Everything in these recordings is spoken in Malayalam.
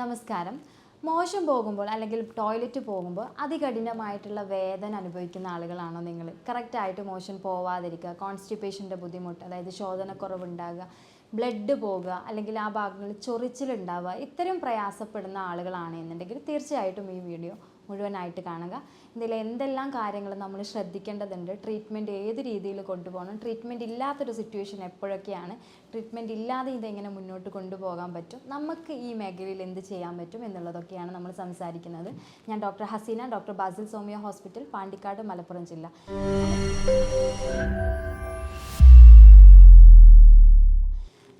നമസ്കാരം. മോശം പോകുമ്പോൾ അല്ലെങ്കിൽ ടോയ്ലറ്റ് പോകുമ്പോൾ അതികഠിനമായിട്ടുള്ള വേദന അനുഭവിക്കുന്ന ആളുകളാണോ നിങ്ങൾ? കറക്റ്റായിട്ട് മോശം പോവാതിരിക്കുക കോൺസ്റ്റിപ്പേഷന്റെ ബുദ്ധിമുട്ട് അതായത് ശോധനക്കുറവുണ്ടാകുക ബ്ലഡ് പോകുക അല്ലെങ്കിൽ ആ ഭാഗങ്ങളിൽ ചൊറിച്ചിലുണ്ടാവുക ഇത്തരം പ്രയാസപ്പെടുന്ന ആളുകളാണെന്നുണ്ടെങ്കിൽ തീർച്ചയായിട്ടും ഈ വീഡിയോ മുഴുവനായിട്ട് കാണുക. ഇതിൽ എന്തെല്ലാം കാര്യങ്ങൾ നമ്മൾ ശ്രദ്ധിക്കേണ്ടതുണ്ട് ട്രീറ്റ്മെന്റ് ഏത് രീതിയിൽ കൊണ്ടുപോകണം ട്രീറ്റ്മെന്റ് ഇല്ലാത്തൊരു സിറ്റുവേഷൻ എപ്പോഴൊക്കെയാണ് ട്രീറ്റ്മെന്റ് ഇല്ലാതെ ഇതെങ്ങനെ മുന്നോട്ട് കൊണ്ടുപോകാൻ പറ്റും നമുക്ക് ഈ മേഖലയിൽ എന്ത് ചെയ്യാൻ പറ്റും എന്നുള്ളതൊക്കെയാണ് നമ്മൾ സംസാരിക്കുന്നത്. ഞാൻ doctor Haseena doctor Basil Somiya hospital Pandikkad Malappuram ജില്ല.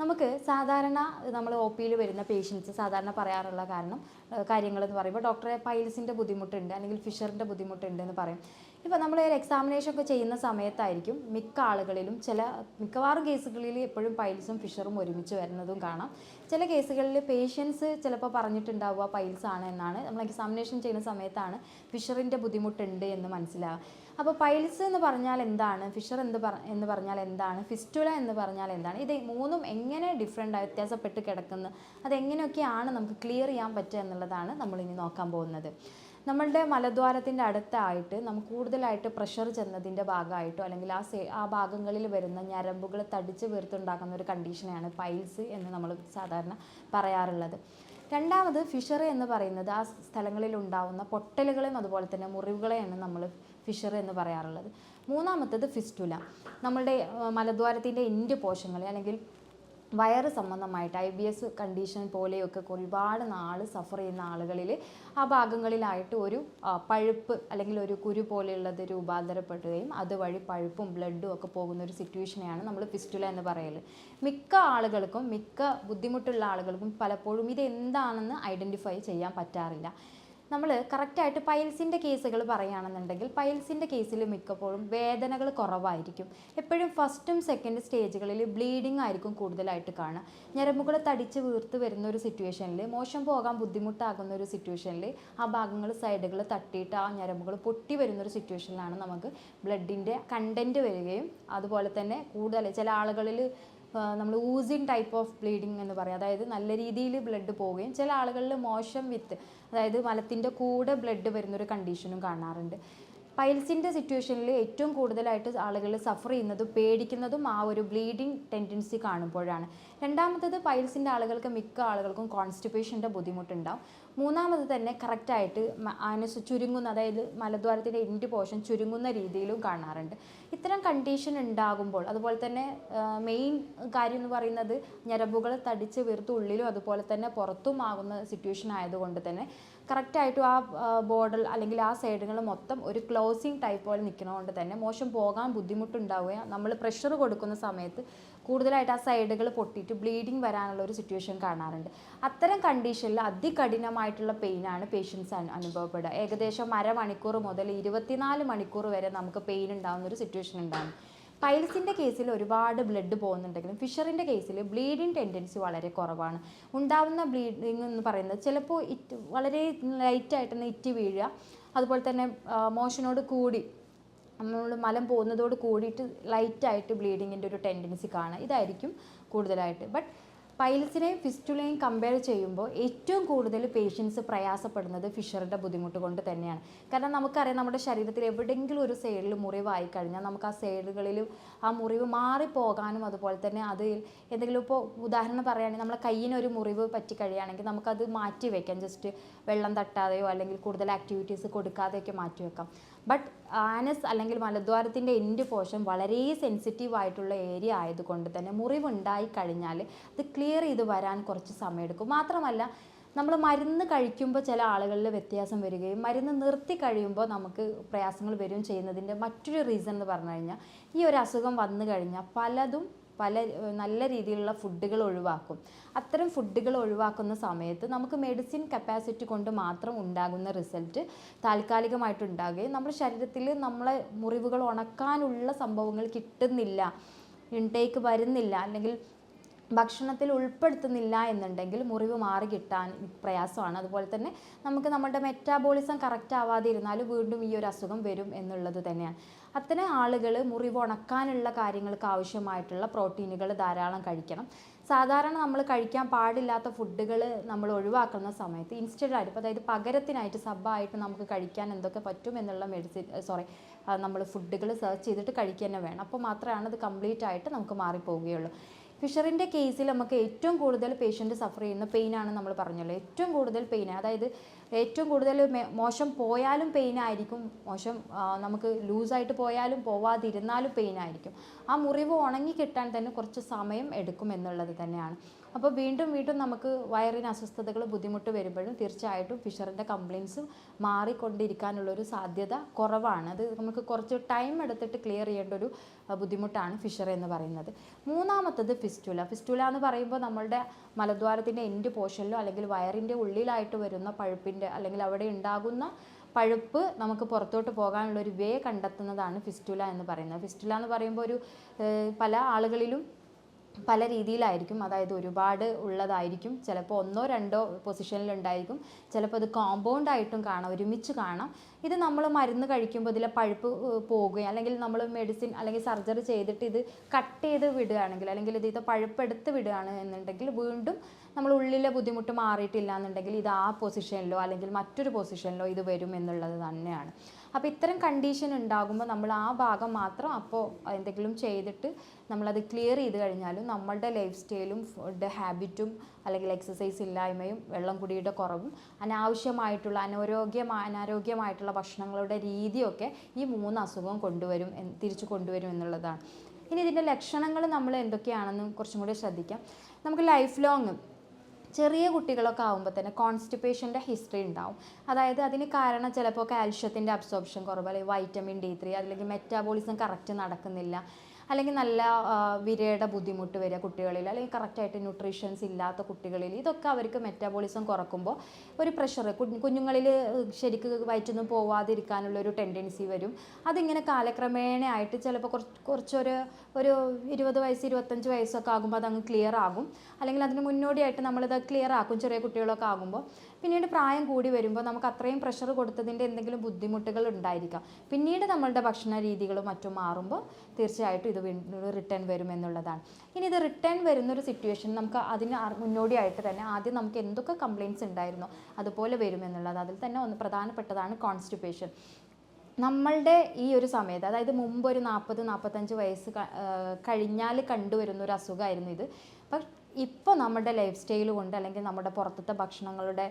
നമുക്ക് സാധാരണ നമ്മൾ ഒ പിയിൽ വരുന്ന പേഷ്യൻസ് സാധാരണ പറയാറുള്ള കാരണം കാര്യങ്ങളെന്ന് പറയുമ്പോൾ ഡോക്ടറെ പൈൽസിന്റെ ബുദ്ധിമുട്ടുണ്ട് അല്ലെങ്കിൽ ഫിഷറിന്റെ ബുദ്ധിമുട്ടുണ്ട് എന്ന് പറയും. ഇപ്പോൾ നമ്മൾ എക്സാമിനേഷൻ ഒക്കെ ചെയ്യുന്ന സമയത്തായിരിക്കും മിക്ക ആളുകളിലും ചില മിക്കവാറും കേസുകളിൽ എപ്പോഴും പൈൽസും ഫിഷറും ഒരുമിച്ച് വരുന്നതും കാണാം. ചില കേസുകളിൽ പേഷ്യൻസ് ചിലപ്പോൾ പറഞ്ഞിട്ടുണ്ടാവുക പൈൽസ് ആണ് എന്നാണ്. നമ്മൾ എക്സാമിനേഷൻ ചെയ്യുന്ന സമയത്താണ് ഫിഷറിന്റെ ബുദ്ധിമുട്ടുണ്ട് എന്ന് മനസ്സിലാവുക അപ്പോൾ പൈൽസ് എന്ന് പറഞ്ഞാൽ എന്താണ്? ഫിഷർ എന്ത് പറ എന്ന് പറഞ്ഞാൽ എന്താണ്? ഫിസ്റ്റുല എന്ന് പറഞ്ഞാൽ എന്താണ്? ഇത് മൂന്നും എങ്ങനെ ഡിഫറെന്റ് വ്യത്യാസപ്പെട്ട് കിടക്കുന്നു? അതെങ്ങനെയൊക്കെയാണ് നമുക്ക് ക്ലിയർ ചെയ്യാൻ പറ്റുക എന്നുള്ളതാണ് നമ്മളിനി നോക്കാൻ പോകുന്നത്. നമ്മളുടെ മലദ്വാരത്തിന്റെ അടുത്തായിട്ട് നമുക്ക് കൂടുതലായിട്ട് പ്രഷർ ചെന്നതിന്റെ ഭാഗമായിട്ടോ അല്ലെങ്കിൽ ആ സേ ആ ഭാഗങ്ങളിൽ വരുന്ന ഞരമ്പുകൾ തടിച്ച് വീർത്തുണ്ടാക്കുന്ന ഒരു കണ്ടീഷനെയാണ് പൈൽസ് എന്ന് നമ്മൾ സാധാരണ പറയാറുള്ളത്. രണ്ടാമത് ഫിഷറി എന്ന് പറയുന്നത് ആ സ്ഥലങ്ങളിൽ ഉണ്ടാവുന്ന പൊട്ടലുകളെയും അതുപോലെ തന്നെ മുറിവുകളെയാണ് നമ്മൾ ഫിഷർ എന്ന് പറയാറുള്ളത്. മൂന്നാമത്തത് ഫിസ്റ്റുല. നമ്മളുടെ മലദ്വാരത്തിന്റെ എൻഡ് പോഷങ്ങളിൽ അല്ലെങ്കിൽ വയറ് സംബന്ധമായിട്ട് ഐ ബി എസ് കണ്ടീഷൻ പോലെയൊക്കെ ഒരുപാട് നാൾ സഫർ ചെയ്യുന്ന ആളുകളിൽ ആ ഭാഗങ്ങളിലായിട്ട് ഒരു പഴുപ്പ് അല്ലെങ്കിൽ ഒരു കുരു പോലെയുള്ളത് രൂപാന്തരപ്പെടുകയും അതുവഴി പഴുപ്പും ബ്ലഡും ഒക്കെ പോകുന്ന ഒരു സിറ്റുവേഷനെയാണ് നമ്മൾ ഫിസ്റ്റുല എന്ന് പറയൽ മിക്ക ആളുകൾക്കും മിക്ക ബുദ്ധിമുട്ടുള്ള ആളുകൾക്കും പലപ്പോഴും ഇത് എന്താണെന്ന് ഐഡന്റിഫൈ ചെയ്യാൻ പറ്റാറില്ല. നമ്മൾ കറക്റ്റായിട്ട് പൈൽസിന്റെ കേസുകൾ പറയുകയാണെന്നുണ്ടെങ്കിൽ പൈൽസിന്റെ കേസിൽ മിക്കപ്പോഴും വേദനകൾ കുറവായിരിക്കും. എപ്പോഴും ഫസ്റ്റും സെക്കൻഡ് സ്റ്റേജുകളിൽ ബ്ലീഡിംഗ് ആയിരിക്കും കൂടുതലായിട്ട് കാണുക. ഞരമ്പുകൾ തടിച്ച് വീർത്ത് വരുന്ന ഒരു സിറ്റുവേഷനിൽ മോശം പോകാൻ ബുദ്ധിമുട്ടാകുന്ന ഒരു സിറ്റുവേഷനിൽ ആ ഭാഗങ്ങൾ സൈഡുകൾ തട്ടിയിട്ട് ആ ഞരമ്പുകൾ പൊട്ടി വരുന്ന ഒരു സിറ്റുവേഷനിലാണ് നമുക്ക് ബ്ലഡിന്റെ കണ്ടന്റ് വരികയും അതുപോലെ തന്നെ കൂടുതൽ ചില ആളുകളിൽ നമ്മൾ ഊസിങ് ടൈപ്പ് ഓഫ് ബ്ലീഡിങ് എന്ന് പറയും. അതായത് നല്ല രീതിയിൽ ബ്ലഡ് പോവുകയും ചില ആളുകളിൽ മോശം വിത്ത് അതായത് മലത്തിന്റെ കൂടെ ബ്ലഡ് വരുന്നൊരു കണ്ടീഷനും കാണാറുണ്ട്. പൈൽസിന്റെ സിറ്റുവേഷനിൽ ഏറ്റവും കൂടുതലായിട്ട് ആളുകൾ സഫർ ചെയ്യുന്നതും പേടിക്കുന്നതും ആ ഒരു ബ്ലീഡിങ് ടെൻഡൻസി കാണുമ്പോഴാണ്. രണ്ടാമത്തത് പൈൽസിന്റെ ആളുകൾക്ക് മിക്ക ആളുകൾക്കും കോൺസ്റ്റിപ്പേഷന്റെ ബുദ്ധിമുട്ടുണ്ടാവും. മൂന്നാമത് തന്നെ കറക്റ്റായിട്ട് അതിന് ചുരുങ്ങുന്ന അതായത് മലദ്വാരത്തിന്റെ എൻഡ് പോർഷൻ ചുരുങ്ങുന്ന രീതിയിലും കാണാറുണ്ട്. ഇത്തരം കണ്ടീഷൻ ഉണ്ടാകുമ്പോൾ അതുപോലെ തന്നെ മെയിൻ കാര്യം എന്ന് പറയുന്നത് ഞരമ്പുകൾ തടിച്ച് വീർത്ത് ഉള്ളിലും അതുപോലെ തന്നെ പുറത്തും ആകുന്ന സിറ്റുവേഷൻ ആയതുകൊണ്ട് തന്നെ കറക്റ്റായിട്ടും ആ ബോർഡർ അല്ലെങ്കിൽ ആ സൈഡുകൾ മൊത്തം ഒരു ക്ലോസിങ് ടൈപ്പ് പോലെ നിൽക്കുന്നതുകൊണ്ട് തന്നെ മോശം പോകാൻ ബുദ്ധിമുട്ടുണ്ടാവുകയും നമ്മൾ പ്രഷർ കൊടുക്കുന്ന സമയത്ത് കൂടുതലായിട്ട് ആ സൈഡുകൾ പൊട്ടിയിട്ട് ബ്ലീഡിങ് വരാനുള്ള ഒരു സിറ്റുവേഷൻ കാണാറുണ്ട്. അത്തരം കണ്ടീഷനിൽ അതികഠിനമായിട്ടുള്ള പെയിനാണ് പേഷ്യൻസ് അനുഭവപ്പെടുക. ഏകദേശം അരമണിക്കൂർ മുതൽ ഇരുപത്തിനാല് മണിക്കൂർ വരെ നമുക്ക് പെയിൻ ഉണ്ടാകുന്ന ഒരു സിറ്റുവേഷൻ ഉണ്ടാകും. പൈൽസിന്റെ കേസിൽ ഒരുപാട് ബ്ലഡ് പോകുന്നുണ്ടെങ്കിലും ഫിഷറിന്റെ കേസിൽ ബ്ലീഡിങ് ടെൻഡൻസി വളരെ കുറവാണ്. ഉണ്ടാവുന്ന ബ്ലീഡിങ് എന്ന് പറയുന്നത് ചിലപ്പോൾ ഇറ്റ് വളരെ ലൈറ്റായിട്ട് തന്നെ ഇറ്റ് വീഴുക അതുപോലെ തന്നെ മോഷനോട് കൂടി നമ്മൾ മലം പോകുന്നതോട് കൂടിയിട്ട് ലൈറ്റായിട്ട് ബ്ലീഡിങ്ങിന്റെ ഒരു ടെൻഡൻസി കാണുക ഇതായിരിക്കും കൂടുതലായിട്ട്. ബട്ട് പൈൽസിനെയും ഫിസ്റ്റുലയും കമ്പയർ ചെയ്യുമ്പോൾ ഏറ്റവും കൂടുതൽ പേഷ്യൻസ് പ്രയാസപ്പെടുന്നത് ഫിഷറിന്റെ ബുദ്ധിമുട്ട് കൊണ്ട് തന്നെയാണ്. കാരണം നമുക്കറിയാം നമ്മുടെ ശരീരത്തിൽ എവിടെയെങ്കിലും ഒരു സൈഡിൽ മുറിവായി കഴിഞ്ഞാൽ നമുക്ക് ആ സൈഡുകളിൽ ആ മുറിവ് മാറിപ്പോകാനും അതുപോലെ തന്നെ അത് എന്തെങ്കിലും ഇപ്പോൾ ഉദാഹരണം പറയുകയാണെങ്കിൽ നമ്മളെ കയ്യിന് ഒരു മുറിവ് പറ്റി കഴിയുകയാണെങ്കിൽ നമുക്കത് മാറ്റി വയ്ക്കാം ജസ്റ്റ് വെള്ളം തട്ടാതെയോ അല്ലെങ്കിൽ കൂടുതൽ ആക്ടിവിറ്റീസ് കൊടുക്കാതെയൊക്കെ മാറ്റി വെക്കാം ബട്ട് ആനസ് അല്ലെങ്കിൽ മലദ്വാരത്തിന്റെ എൻഡ് പോർഷൻ വളരെ സെൻസിറ്റീവ് ആയിട്ടുള്ള ഏരിയ ആയതുകൊണ്ട് തന്നെ മുറിവുണ്ടായി കഴിഞ്ഞാൽ അത് ക്ലിയർ ചെയ്ത് വരാൻ കുറച്ച് സമയമെടുക്കും. മാത്രമല്ല നമ്മൾ മരുന്ന് കഴിക്കുമ്പോൾ ചില ആളുകളിൽ വ്യത്യാസം വരികയും മരുന്ന് നിർത്തി കഴിയുമ്പോൾ നമുക്ക് പ്രയാസങ്ങൾ വരികയും ചെയ്യുന്നതിന്റെ മറ്റൊരു റീസൺ എന്ന് പറഞ്ഞു കഴിഞ്ഞാൽ ഈ ഒരു അസുഖം വന്നു കഴിഞ്ഞാൽ പലതും പല നല്ല രീതിയിലുള്ള ഫുഡുകൾ ഒഴിവാക്കും. അത്തരം ഫുഡുകൾ ഒഴിവാക്കുന്ന സമയത്ത് നമുക്ക് മെഡിസിൻ കപ്പാസിറ്റി കൊണ്ട് മാത്രം ഉണ്ടാകുന്ന റിസൾട്ട് താൽക്കാലികമായിട്ട് ഉണ്ടാകുകയും നമ്മുടെ ശരീരത്തിൽ നമ്മളെ മുറിവുകൾ ഉണക്കാനുള്ള സംഭവങ്ങൾ കിട്ടുന്നില്ല. ഇൻടേക്ക് വരുന്നില്ല. അല്ലെങ്കിൽ ഭക്ഷണത്തിൽ ഉൾപ്പെടുത്തുന്നില്ല എന്നുണ്ടെങ്കിൽ മുറിവ് മാറി കിട്ടാൻ പ്രയാസമാണ്. അതുപോലെ തന്നെ നമുക്ക് നമ്മുടെ മെറ്റാബോളിസം കറക്റ്റ് ആവാതെ വീണ്ടും ഈ ഒരു അസുഖം വരും എന്നുള്ളത് തന്നെയാണ്. അത്തരം ആളുകൾ മുറിവ് ഉണക്കാനുള്ള കാര്യങ്ങൾക്ക് ആവശ്യമായിട്ടുള്ള പ്രോട്ടീനുകൾ ധാരാളം കഴിക്കണം. സാധാരണ നമ്മൾ കഴിക്കാൻ പാടില്ലാത്ത ഫുഡുകൾ നമ്മൾ ഒഴിവാക്കുന്ന സമയത്ത് ഇൻസ്റ്റന്റായിട്ട് അതായത് പകരത്തിനായിട്ട് സബ്ബായിട്ട് നമുക്ക് കഴിക്കാൻ എന്തൊക്കെ പറ്റും എന്നുള്ള മെഡിസിൻ സോറി നമ്മൾ ഫുഡുകൾ സെർച്ച് ചെയ്തിട്ട് കഴിക്കുക തന്നെ വേണം. അപ്പോൾ മാത്രമാണ് അത് കംപ്ലീറ്റ് ആയിട്ട് നമുക്ക് മാറിപ്പോവുകയുള്ളൂ. ഫിഷറിന്റെ കേസിൽ നമുക്ക് ഏറ്റവും കൂടുതൽ പേഷ്യന്റ് സഫർ ചെയ്യുന്ന പെയിനാണ് നമ്മൾ പറഞ്ഞല്ലോ. ഏറ്റവും കൂടുതൽ പെയിൻ അതായത് ഏറ്റവും കൂടുതൽ മോശം പോയാലും പെയിൻ ആയിരിക്കും. മോശം നമുക്ക് ലൂസായിട്ട് പോയാലും പോവാതിരുന്നാലും പെയിൻ ആയിരിക്കും. ആ മുറിവ് ഉണങ്ങി കിട്ടാൻ തന്നെ കുറച്ച് സമയം എടുക്കും എന്നുള്ളത് തന്നെയാണ്. അപ്പോൾ വീണ്ടും വീണ്ടും നമുക്ക് വയറിന് അസ്വസ്ഥതകൾ ബുദ്ധിമുട്ട് വരുമ്പോഴും തീർച്ചയായിട്ടും ഫിഷറിന്റെ കംപ്ലയിൻസ് മാറിക്കൊണ്ടിരിക്കാനുള്ളൊരു സാധ്യത കുറവാണ്. അത് നമുക്ക് കുറച്ച് ടൈം എടുത്തിട്ട് ക്ലിയർ ചെയ്യേണ്ട ഒരു ബുദ്ധിമുട്ടാണ് ഫിഷർ എന്ന് പറയുന്നത്. മൂന്നാമത്തത് ഫിസ്റ്റുല. ഫിസ്റ്റുല എന്ന് പറയുമ്പോൾ നമ്മളുടെ മലദ്വാരത്തിന്റെ എൻഡ് പോർഷനിലോ അല്ലെങ്കിൽ വയറിന്റെ ഉള്ളിലായിട്ട് വരുന്ന പഴുപ്പിന്റെ അല്ലെങ്കിൽ അവിടെ ഉണ്ടാകുന്ന പഴുപ്പ് നമുക്ക് പുറത്തോട്ട് പോകാനുള്ള ഒരു വേ കണ്ടെത്തുന്നതാണ് ഫിസ്റ്റുല എന്ന് പറയുന്നത്. ഫിസ്റ്റുല എന്ന് പറയുമ്പോൾ ഒരു പല ആളുകളിലും പല രീതിയിലായിരിക്കും. അതായത് ഒരുപാട് ഉള്ളതായിരിക്കും. ചിലപ്പോൾ ഒന്നോ രണ്ടോ പൊസിഷനിലുണ്ടായിരിക്കും. ചിലപ്പോൾ അത് കോമ്പൗണ്ട് ആയിട്ടും കാണാം ഒരുമിച്ച് കാണാം. ഇത് നമ്മൾ മരുന്ന് കഴിക്കുമ്പോൾ ഇതിലെ പഴുപ്പ് പോകുകയും അല്ലെങ്കിൽ നമ്മൾ മെഡിസിൻ അല്ലെങ്കിൽ സർജറി ചെയ്തിട്ട് ഇത് കട്ട് ചെയ്ത് വിടുകയാണെങ്കിൽ അല്ലെങ്കിൽ ഇത് പഴുപ്പെടുത്ത് വിടുകയാണ് എന്നുണ്ടെങ്കിൽ വീണ്ടും നമ്മൾ ഉള്ളിലെ ബുദ്ധിമുട്ട് മാറിയിട്ടില്ല എന്നുണ്ടെങ്കിൽ ഇത് ആ പൊസിഷനിലോ അല്ലെങ്കിൽ മറ്റൊരു പൊസിഷനിലോ ഇത് വരും എന്നുള്ളത് തന്നെയാണ്. അപ്പോൾ ഇത്തരം കണ്ടീഷൻ ഉണ്ടാകുമ്പോൾ നമ്മൾ ആ ഭാഗം മാത്രം അപ്പോൾ എന്തെങ്കിലും ചെയ്തിട്ട് നമ്മളത് ക്ലിയർ ചെയ്ത് കഴിഞ്ഞാലും നമ്മളുടെ ലൈഫ് സ്റ്റൈലും ഫുഡ് ഹാബിറ്റും അല്ലെങ്കിൽ എക്സസൈസ് ഇല്ലായ്മയും വെള്ളം കുടിയുടെ കുറവും അനാവശ്യമായിട്ടുള്ള അനാരോഗ്യമായ അനാരോഗ്യമായിട്ടുള്ള ഭക്ഷണങ്ങളുടെ രീതിയൊക്കെ ഈ മൂന്ന് അസുഖം കൊണ്ടുവരും തിരിച്ചു കൊണ്ടുവരും എന്നുള്ളതാണ്. ഇനി ഇതിന്റെ ലക്ഷണങ്ങൾ നമ്മൾ എന്തൊക്കെയാണെന്ന് കുറച്ചും കൂടി ശ്രദ്ധിക്കാം. നമുക്ക് ലൈഫ് ലോങ് ചെറിയ കുട്ടികളൊക്കെ ആകുമ്പോൾ തന്നെ കോൺസ്റ്റിപ്പേഷന്റെ ഹിസ്റ്ററി ഉണ്ടാവും. അതായത് അതിന് കാരണം ചിലപ്പോൾ കാൽഷ്യത്തിന്റെ അബ്സോർപ്ഷൻ കുറവ് അല്ലെങ്കിൽ വൈറ്റമിൻ ഡി ത്രീ അല്ലെങ്കിൽ മെറ്റാബോളിസം കറക്റ്റ് നടക്കുന്നില്ല. അല്ലെങ്കിൽ നല്ല വിരയുടെ ബുദ്ധിമുട്ട് വരിക കുട്ടികളിൽ അല്ലെങ്കിൽ കറക്റ്റായിട്ട് ന്യൂട്രീഷൻസ് ഇല്ലാത്ത കുട്ടികളിൽ ഇതൊക്കെ അവർക്ക് മെറ്റാബോളിസം കുറക്കുമ്പോൾ ഒരു പ്രഷർ കുഞ്ഞുങ്ങളിൽ ശരിക്ക് വയറ്റൊന്നും പോവാതിരിക്കാനുള്ള ഒരു ടെൻഡൻസി വരും. അതിങ്ങനെ കാലക്രമേണ ആയിട്ട് ചിലപ്പോൾ കുറച്ച് കുറച്ചൊരു ഒരു ഇരുപത് വയസ്സ് ഇരുപത്തഞ്ച് വയസ്സൊക്കെ ആകുമ്പോൾ അതങ്ങ് ക്ലിയർ ആകും. അല്ലെങ്കിൽ അതിന് മുന്നോടിയായിട്ട് നമ്മളിത് ക്ലിയർ ആക്കും ചെറിയ കുട്ടികളൊക്കെ ആകുമ്പോൾ. പിന്നീട് പ്രായം കൂടി വരുമ്പോൾ നമുക്ക് അത്രയും പ്രഷർ കൊടുത്തതിന്റെ എന്തെങ്കിലും ബുദ്ധിമുട്ടുകൾ ഉണ്ടായിരിക്കാം. പിന്നീട് നമ്മളുടെ ഭക്ഷണ രീതികളും മറ്റും മാറുമ്പോൾ തീർച്ചയായിട്ടും ഇത് വീണ്ടും റിട്ടേൺ വരും എന്നുള്ളതാണ്. ഇനി ഇത് റിട്ടേൺ വരുന്നൊരു സിറ്റുവേഷൻ നമുക്ക് അതിന് മുന്നോടിയായിട്ട് തന്നെ ആദ്യം നമുക്ക് എന്തൊക്കെ കംപ്ലയിന്റ്സ് ഉണ്ടായിരുന്നോ അതുപോലെ വരുമെന്നുള്ളത് അതിൽ തന്നെ ഒന്ന് പ്രധാനപ്പെട്ടതാണ് കോൺസ്റ്റിപ്പേഷൻ നമ്മളുടെ ഈ ഒരു സമയത്ത് അതായത് മുമ്പ് ഒരു നാൽപ്പത് നാൽപ്പത്തഞ്ച് വയസ്സ് കഴിഞ്ഞാൽ കണ്ടുവരുന്ന ഒരു അസുഖമായിരുന്നു ഇത്. പക്ഷ ഇപ്പോൾ നമ്മുടെ ലൈഫ് സ്റ്റൈൽ കൊണ്ട് അല്ലെങ്കിൽ നമ്മുടെ പുറത്തത്തെ ഭക്ഷണങ്ങളുടെ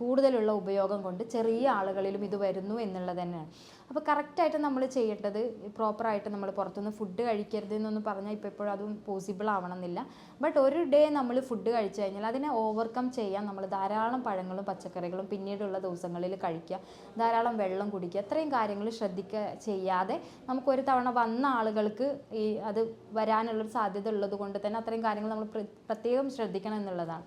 കൂടുതലുള്ള ഉപയോഗം കൊണ്ട് ചെറിയ ആളുകളിലും ഇത് വരുന്നു എന്നുള്ളത് തന്നെയാണ്. അപ്പോൾ കറക്റ്റായിട്ട് നമ്മൾ ചെയ്യേണ്ടത് പ്രോപ്പറായിട്ട് നമ്മൾ പുറത്തുനിന്ന് ഫുഡ് കഴിക്കരുത് എന്നൊന്നും പറഞ്ഞാൽ ഇപ്പോൾ എപ്പോഴും അതും പോസിബിൾ ആവണമെന്നില്ല. ബട്ട് ഒരു ഡേ നമ്മൾ ഫുഡ് കഴിച്ചു കഴിഞ്ഞാൽ അതിനെ ഓവർകം ചെയ്യാൻ നമ്മൾ ധാരാളം പഴങ്ങളും പച്ചക്കറികളും പിന്നീടുള്ള ദിവസങ്ങളിൽ കഴിക്കുക. ധാരാളം വെള്ളം കുടിക്കുക. അത്രയും കാര്യങ്ങൾ ശ്രദ്ധിക്കുക ചെയ്യാതെ നമുക്ക് ഒരു തവണ വന്ന ആളുകൾക്ക് ഈ അത് വരാനുള്ളൊരു സാധ്യത ഉള്ളത് കൊണ്ട് തന്നെ അത്രയും കാര്യങ്ങൾ നമ്മൾ പ്രത്യേകം ശ്രദ്ധിക്കണം എന്നുള്ളതാണ്.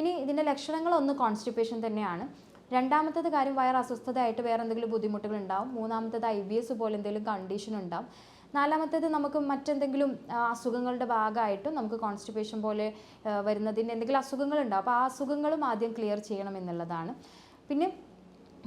ഇനി ഇതിന്റെ ലക്ഷണങ്ങളൊന്ന് കോൺസ്റ്റിപ്പേഷൻ തന്നെയാണ്. രണ്ടാമത്തത് കാര്യം വയർ അസ്വസ്ഥതയായിട്ട് വേറെ എന്തെങ്കിലും ബുദ്ധിമുട്ടുകൾ ഉണ്ടാവും മൂന്നാമത്തത് ഐ ബി എസ് പോലെ എന്തെങ്കിലും കണ്ടീഷൻ ഉണ്ടാവും. നാലാമത്തേത് നമുക്ക് മറ്റെന്തെങ്കിലും അസുഖങ്ങളുടെ ഭാഗമായിട്ടും നമുക്ക് കോൺസ്റ്റിപ്പേഷൻ പോലെ വരുന്നതിന്റെ എന്തെങ്കിലും അസുഖങ്ങളുണ്ടാവും. അപ്പോൾ ആ അസുഖങ്ങളും ആദ്യം ക്ലിയർ ചെയ്യണം എന്നുള്ളതാണ്. പിന്നെ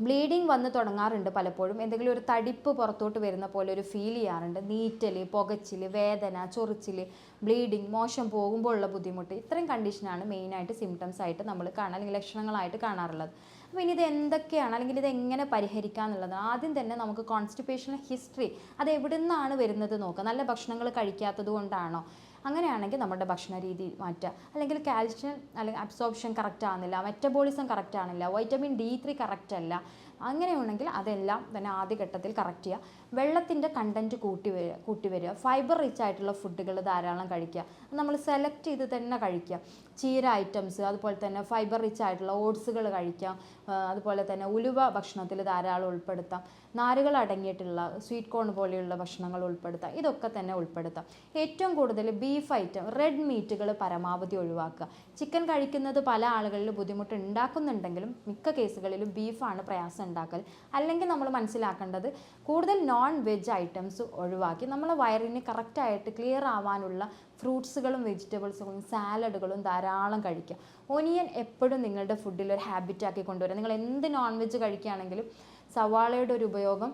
ബ്ലീഡിങ് വന്ന് തുടങ്ങാറുണ്ട് പലപ്പോഴും. എന്തെങ്കിലും ഒരു തടിപ്പ് പുറത്തോട്ട് വരുന്ന പോലെ ഒരു ഫീൽ ചെയ്യാറുണ്ട്. നീറ്റൽ പുകച്ചിൽ വേദന ചൊറിച്ചിൽ ബ്ലീഡിങ് മോശം പോകുമ്പോഴുള്ള ബുദ്ധിമുട്ട് ഇത്രയും കണ്ടീഷനാണ് മെയിനായിട്ട് സിംറ്റംസ് ആയിട്ട് നമ്മൾ കാണാൻ അല്ലെങ്കിൽ ലക്ഷണങ്ങളായിട്ട് കാണാറുള്ളത്. അപ്പോൾ ഇനി ഇത് എന്തൊക്കെയാണ് അല്ലെങ്കിൽ ഇത് എങ്ങനെ പരിഹരിക്കുക എന്നുള്ളത്? ആദ്യം തന്നെ നമുക്ക് കോൺസ്റ്റിപ്പേഷൻ ഹിസ്റ്ററി അത് എവിടെ നിന്നാണ് വരുന്നത് നോക്കുക. നല്ല ഭക്ഷണങ്ങൾ കഴിക്കാത്തത് കൊണ്ടാണോ? അങ്ങനെയാണെങ്കിൽ നമ്മുടെ ഭക്ഷണ രീതി മാറ്റുക. അല്ലെങ്കിൽ കാൽഷ്യം അല്ലെങ്കിൽ അബ്സോർപ്ഷൻ കറക്റ്റ് ആകുന്നില്ല മെറ്റബോളിസം കറക്റ്റ് ആണില്ല വൈറ്റമിൻ ഡി ത്രീ കറക്റ്റ് അല്ല. അങ്ങനെയുണ്ടെങ്കിൽ അതെല്ലാം തന്നെ ആദ്യഘട്ടത്തിൽ കറക്റ്റ് ചെയ്യുക. വെള്ളത്തിന്റെ കണ്ടന്റ് കൂട്ടി വരിക കൂട്ടി വരിക. ഫൈബർ റിച്ച് ആയിട്ടുള്ള ഫുഡുകൾ ധാരാളം കഴിക്കുക. നമ്മൾ സെലക്ട് ചെയ്ത് തന്നെ കഴിക്കുക. ചീര ഐറ്റംസ് അതുപോലെ തന്നെ ഫൈബർ റിച്ച് ആയിട്ടുള്ള ഓട്സുകൾ കഴിക്കാം. അതുപോലെ തന്നെ ഉലുവ ഭക്ഷണത്തിൽ ധാരാളം ഉൾപ്പെടുത്താം. നാരുകൾ അടങ്ങിയിട്ടുള്ള സ്വീറ്റ് കോൺ പോലെയുള്ള ഭക്ഷണങ്ങൾ ഉൾപ്പെടുത്താം. ഇതൊക്കെ തന്നെ ഉൾപ്പെടുത്താം. ഏറ്റവും കൂടുതൽ ബീഫ് ഐറ്റം റെഡ് മീറ്റുകൾ പരമാവധി ഒഴിവാക്കുക. ചിക്കൻ കഴിക്കുന്നത് പല ആളുകളിൽ ബുദ്ധിമുട്ട് ഉണ്ടാക്കുന്നുണ്ടെങ്കിലും മിക്ക കേസുകളിലും ബീഫാണ് പ്രയാസം ഉണ്ടാക്കൽ. അല്ലെങ്കിൽ നമ്മൾ മനസ്സിലാക്കേണ്ടത് കൂടുതൽ നോൺ വെജ് ഐറ്റംസ് ഒഴിവാക്കി നമ്മളെ വയറിന് കറക്റ്റായിട്ട് ക്ലിയർ ആവാനുള്ള ഫ്രൂട്ട്സുകളും വെജിറ്റബിൾസുകളും സാലഡുകളും ധാരാളം കഴിക്കുക. ഒനിയൻ എപ്പോഴും നിങ്ങളുടെ ഫുഡിൽ ഒരു ഹാബിറ്റാക്കി കൊണ്ടുവരിക. നിങ്ങൾ എന്ത് നോൺ വെജ് കഴിക്കുകയാണെങ്കിലും സവാളയുടെ ഒരു ഉപയോഗം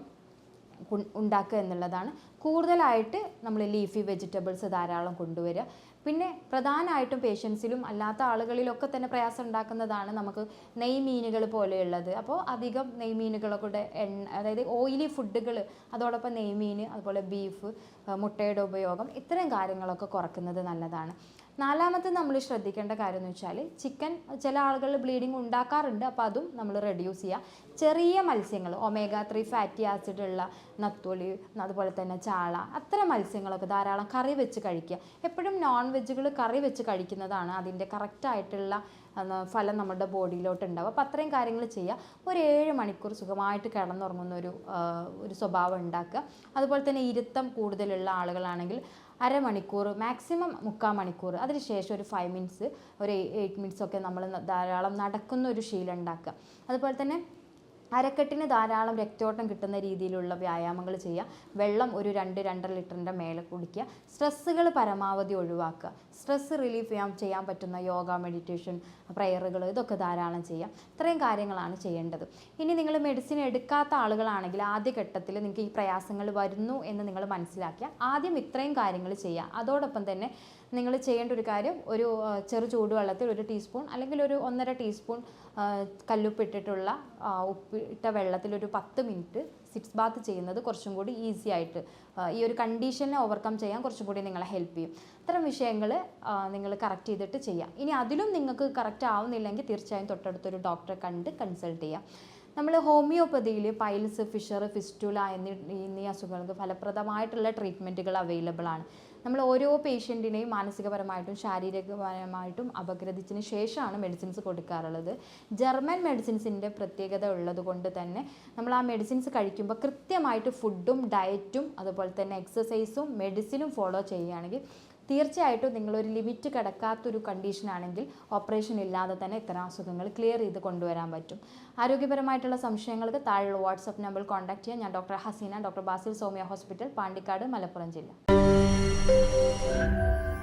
ഉണ്ടാക്കുക എന്നുള്ളതാണ്. കൂടുതലായിട്ട് നമ്മൾ ലീഫി വെജിറ്റബിൾസ് ധാരാളം കൊണ്ടുവരിക. പിന്നെ പ്രധാനമായിട്ടും പേഷ്യൻസിലും അല്ലാത്ത ആളുകളിലൊക്കെ തന്നെ പ്രയാസം ഉണ്ടാക്കുന്നതാണ് നമുക്ക് നെയ്മീനുകൾ പോലെയുള്ളത്. അപ്പോൾ അധികം നെയ്മീനുകളൊക്കെ എണ്ണ അതായത് ഓയിലി ഫുഡുകൾ അതോടൊപ്പം നെയ്മീൻ അതുപോലെ ബീഫ് മുട്ടയുടെ ഉപയോഗം ഇത്തരം കാര്യങ്ങളൊക്കെ കുറക്കുന്നത് നല്ലതാണ്. നാലാമത്തെ നമ്മൾ ശ്രദ്ധിക്കേണ്ട കാര്യം എന്ന് വെച്ചാൽ ചിക്കൻ ചില ആളുകളിൽ ബ്ലീഡിങ് ഉണ്ടാക്കാറുണ്ട് അപ്പോൾ അതും നമ്മൾ റെഡ്യൂസ് ചെയ്യുക ചെറിയ മത്സ്യങ്ങൾ ഒമേഗ ത്രീ ഫാറ്റി ആസിഡ് ഉള്ള നത്തോലി അതുപോലെ തന്നെ ചാള അത്തരം മത്സ്യങ്ങളൊക്കെ ധാരാളം കറി വെച്ച് കഴിക്കുക. എപ്പോഴും നോൺ വെജുകൾ കറി വെച്ച് കഴിക്കുന്നതാണ് അതിന്റെ കറക്റ്റായിട്ടുള്ള ഫലം നമ്മുടെ ബോഡിയിലോട്ട് ഉണ്ടാവും അപ്പോൾ അത്രയും കാര്യങ്ങൾ ചെയ്യുക. ഒരു ഏഴ് മണിക്കൂർ സുഖമായിട്ട് കിടന്നുറങ്ങുന്ന ഒരു ഒരു സ്വഭാവം ഉണ്ടാക്കുക. അതുപോലെ തന്നെ ഇരുത്തം കൂടുതലുള്ള ആളുകളാണെങ്കിൽ അരമണിക്കൂർ മാക്സിമം മുക്കാൽ മണിക്കൂർ. അതിനുശേഷം ഒരു ഫൈവ് മിനിറ്റ്സ് ഒരു എയ്റ്റ് മിനിറ്റ്സ് ഒക്കെ നമ്മൾ ധാരാളം നടക്കുന്ന ഒരു ശീലം ഉണ്ടാക്കുക. അതുപോലെ തന്നെ അരക്കെട്ടിന് ധാരാളം രക്തോട്ടം കിട്ടുന്ന രീതിയിലുള്ള വ്യായാമങ്ങൾ ചെയ്യുക. വെള്ളം ഒരു രണ്ട് രണ്ടര ലിറ്ററിന്റെ മേലെ കുടിക്കുക. സ്ട്രെസ്സുകൾ പരമാവധി ഒഴിവാക്കുക. സ്ട്രെസ്സ് റിലീഫ് ചെയ്യാൻ ചെയ്യാൻ പറ്റുന്ന യോഗ മെഡിറ്റേഷൻ പ്രയറുകൾ ഇതൊക്കെ ധാരാളം ചെയ്യുക. ഇത്രയും കാര്യങ്ങളാണ് ചെയ്യേണ്ടത്. ഇനി നിങ്ങൾ മെഡിസിൻ എടുക്കാത്ത ആളുകളാണെങ്കിൽ ആദ്യഘട്ടത്തിൽ നിങ്ങൾക്ക് ഈ പ്രയാസങ്ങൾ വരുന്നു എന്ന് നിങ്ങൾ മനസ്സിലാക്കിയാൽ ആദ്യം ഇത്രയും കാര്യങ്ങൾ ചെയ്യുക. അതോടൊപ്പം തന്നെ നിങ്ങൾ ചെയ്യേണ്ട ഒരു കാര്യം ഒരു ചെറു ചൂടുവെള്ളത്തിൽ ഒരു ടീസ്പൂൺ അല്ലെങ്കിൽ ഒരു ഒന്നര ടീസ്പൂൺ കല്ലുപ്പിട്ടിട്ടുള്ള ഉപ്പിട്ട വെള്ളത്തിൽ ഒരു പത്ത് മിനിറ്റ് സിറ്റ്സ് ബാത്ത് ചെയ്യുന്നത് കുറച്ചും കൂടി ഈസി ആയിട്ട് ഈ ഒരു കണ്ടീഷനെ ഓവർകം ചെയ്യാൻ കുറച്ചും കൂടി നിങ്ങളെ ഹെൽപ്പ് ചെയ്യും. അത്തരം വിഷയങ്ങൾ നിങ്ങൾ കറക്റ്റ് ചെയ്തിട്ട് ചെയ്യാം. ഇനി അതിലും നിങ്ങൾക്ക് കറക്റ്റ് ആവുന്നില്ലെങ്കിൽ തീർച്ചയായും തൊട്ടടുത്തൊരു ഡോക്ടറെ കണ്ട് കൺസൾട്ട് ചെയ്യാം. നമ്മൾ ഹോമിയോപ്പതിയിൽ പൈൽസ് ഫിഷർ ഫിസ്റ്റുല എന്നീ എന്നീ അസുഖങ്ങൾക്ക് ഫലപ്രദമായിട്ടുള്ള ട്രീറ്റ്മെന്റുകൾ അവൈലബിൾ ആണ്. നമ്മൾ ഓരോ പേഷ്യന്റിനെയും മാനസികപരമായിട്ടും ശാരീരികപരമായിട്ടും അപഗ്രഥിച്ചതിന് ശേഷമാണ് മെഡിസിൻസ് കൊടുക്കാറുള്ളത്. ജർമ്മൻ മെഡിസിൻസിന്റെ പ്രത്യേകത ഉള്ളത് കൊണ്ട് തന്നെ നമ്മൾ ആ മെഡിസിൻസ് കഴിക്കുമ്പോൾ കൃത്യമായിട്ട് ഫുഡും ഡയറ്റും അതുപോലെ തന്നെ എക്സസൈസും മെഡിസിനും ഫോളോ ചെയ്യുകയാണെങ്കിൽ തീർച്ചയായിട്ടും നിങ്ങളൊരു ലിമിറ്റ് കിടക്കാത്തൊരു കണ്ടീഷനാണെങ്കിൽ ഓപ്പറേഷൻ ഇല്ലാതെ തന്നെ ഇത്തരം അസുഖങ്ങൾ ക്ലിയർ ചെയ്ത് കൊണ്ടുവരാൻ പറ്റും. ആരോഗ്യപരമായിട്ടുള്ള സംശയങ്ങൾക്ക് താഴെയുള്ള വാട്സപ്പ് നമ്പറിൽ കോൺടാക്ട് ചെയ്യാം ഞാൻ doctor Haseena doctor Basil Somiya hospital Pandikkad Malappuram ജില്ല. thank you